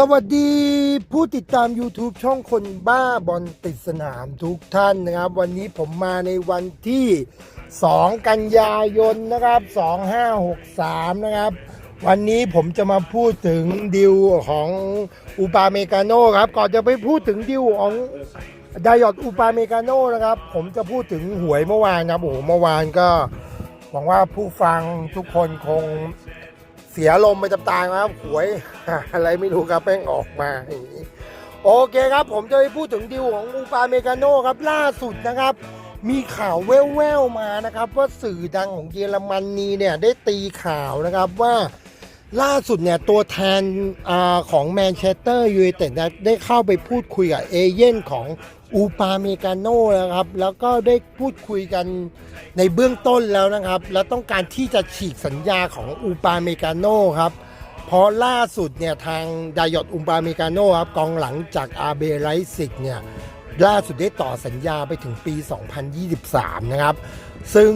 สวัสดีผู้ติดตาม YouTube ช่องคนบ้าบอลติดสนามทุกท่านนะครับ วันนี้ผมมาในวันที่ 2 กันยายนนะครับ 2563 นะครับ วันนี้ผมจะมาพูดถึงดิวของอูปาเมกาโนครับ ก่อนจะไปพูดถึงดิวของดายอดอูปาเมกาโนนะครับ ผมจะพูดถึงหวยเมื่อวานครับโอ้โหเมื่อวานก็หวังว่าผู้ฟังทุกคนคง สียลมไปตามๆครับหวยอะไรไม่รู้ครับแม่งออกมาอย่างนี้โอเคครับผมจะไปพูดถึงดิวของอูปาเมกาโนครับล่าสุดนะครับ มีข่าวแว่วๆมานะครับ ว่าสื่อดังของเยอรมนนีเนี่ยได้ตีข่าวนะครับว่าล่าสุดเนี่ยตัวแทนอของแมนเชสเตอร์ยูไนเต็ดได้เข้าไปพูดคุยกับเอเย่นของ อูปาเมกาโนนะครับ แล้วก็ได้พูดคุยกันในเบื้องต้นแล้วนะครับ แล้วต้องการที่จะฉีกสัญญาของอูปาเมกาโน่ครับ เพราะล่าสุดเนี่ยทางดายอดอุมปาเมกาโน่ครับกองหลังจากอาเบไรซิกเนี่ยล่าสุดได้ต่อสัญญาไปถึงปี 2023 นะครับ ซึ่ง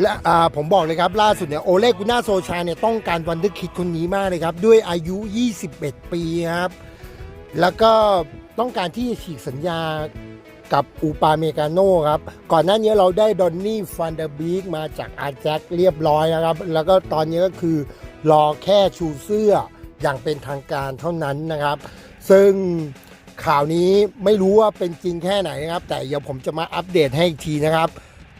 และผมบอกเลยครับล่าสุดเนี่ยโอเลกุน่าโซชาเนี่ยต้องการวันดอร์คิดคนนี้มากเลยครับ ด้วยอายุ 21 ปีครับ แล้วก็ ต้องการที่จะฉีกสัญญากับอูปาเมกาโนครับ ก่อนหน้านี้เราได้ดอนนี่ฟันเดอร์บีกมาจากอาแจ็คเรียบร้อยนะครับ แล้วก็ตอนนี้ก็คือรอแค่ชูเสื้ออย่างเป็นทางการเท่านั้นนะครับ ซึ่งข่าวนี้ไม่รู้ว่าเป็นจริงแค่ไหนนะครับ แต่เดี๋ยวผมจะมาอัปเดตให้อีกทีนะครับ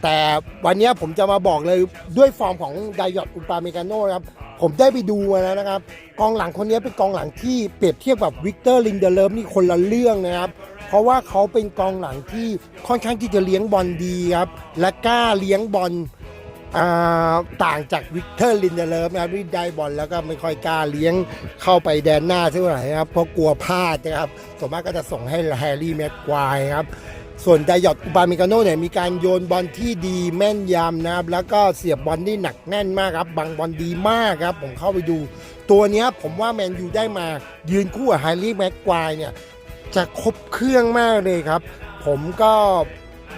แต่วันนี้ผมจะมาบอกเลยด้วยฟอร์มของไดยอดอุปาเมกาโนนะครับ ผมได้ไปดูมาแล้วนะครับ กองหลังคนนี้เป็นกองหลังที่เปรียบเทียบกับวิกเตอร์ลินเดเลฟนี่คนละเรื่องนะครับ เพราะว่าเขาเป็นกองหลังที่ค่อนข้างที่จะเลี้ยงบอลดีครับ และกล้าเลี้ยงบอลต่างจากวิกเตอร์ลินเดเลฟนะครับที่ได้บอลแล้วก็ไม่ค่อยกล้าเลี้ยงเข้าไปแดนหน้าเท่าไหร่ครับเพราะกลัวพลาดนะครับส่วนมากก็จะส่งให้แฮร์รี่แม็กควายครับ ส่วนไดยอดอุปาเมกาโน่เนี่ยมีการโยนบอลที่ดีแม่นยำนะครับ แล้วก็เสียบบอลที่หนักแน่นมากครับบางบอลดีมากครับ ผมเข้าไปดู ตัวเนี้ยผมว่าแมนยูได้มายืนคู่กับไฮรี่แม็กควายเนี่ย จะครบเครื่องมากเลยครับ ผมก็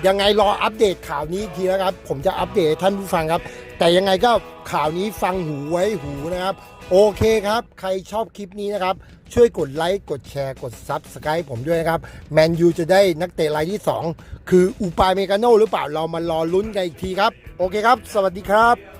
ยังไงรออัปเดตข่าวนี้อีกทีนะครับ ผมจะอัปเดตให้ท่านผู้ฟังครับ แต่ยังไงก็ข่าวนี้ฟังหูไว้หูนะครับ โอเคครับ ใครชอบคลิปนี้นะครับ ช่วยกดไลค์กดแชร์กดซับสไครต์ผมด้วยนะครับ แมนยูจะได้นักเตะรายที่ 2 คืออูปาเมกาโนหรือเปล่าเรามารอลุ้นกันอีกทีครับ โอเคครับ สวัสดีครับ